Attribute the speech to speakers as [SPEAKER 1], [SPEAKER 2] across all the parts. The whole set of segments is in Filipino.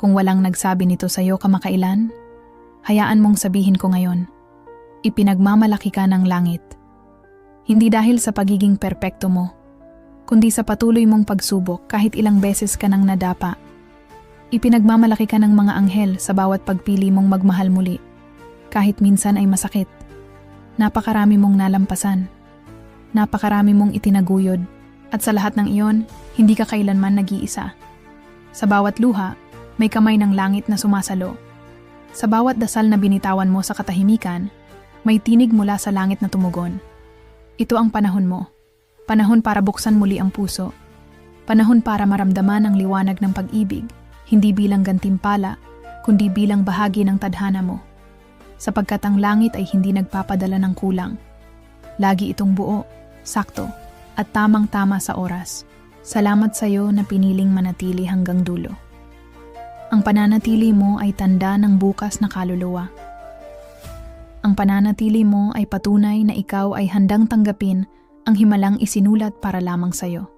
[SPEAKER 1] Kung walang nagsabi nito sa'yo kamakailan, hayaan mong sabihin ko ngayon. Ipinagmamalaki ka ng langit. Hindi dahil sa pagiging perpekto mo, kundi sa patuloy mong pagsubok kahit ilang beses ka nang nadapa. Ipinagmamalaki ka ng mga anghel sa bawat pagpili mong magmahal muli, kahit minsan ay masakit. Napakarami mong nalampasan. Napakarami mong itinaguyod. At sa lahat ng iyon, hindi ka kailanman nag-iisa. Sa bawat luha, may kamay ng langit na sumasalo. Sa bawat dasal na binitawan mo sa katahimikan, may tinig mula sa langit na tumugon. Ito ang panahon mo. Panahon para buksan muli ang puso. Panahon para maramdaman ang liwanag ng pag-ibig, hindi bilang gantimpala, kundi bilang bahagi ng tadhana mo. Sapagkat ang langit ay hindi nagpapadala ng kulang. Lagi itong buo, sakto, at tamang-tama sa oras. Salamat sa iyo na piniling manatili hanggang dulo. Ang pananatili mo ay tanda ng bukas na kaluluwa. Ang pananatili mo ay patunay na ikaw ay handang tanggapin ang himalang isinulat para lamang sa iyo.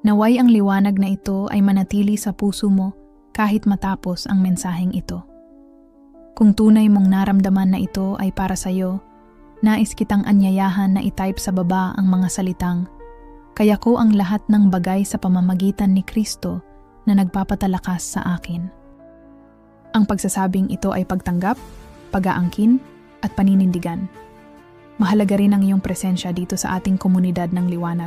[SPEAKER 1] Naway ang liwanag na ito ay manatili sa puso mo kahit matapos ang mensaheng ito. Kung tunay mong naramdaman na ito ay para sa iyo, nais kitang anyayahan na itype sa baba ang mga salitang, Kaya ko ang lahat ng bagay sa pamamagitan ni Kristo na nagpapatalakas sa akin. Ang pagsasabing ito ay pagtanggap, pag-aangkin, at paninindigan. Mahalaga rin ang iyong presensya dito sa ating komunidad ng liwanag.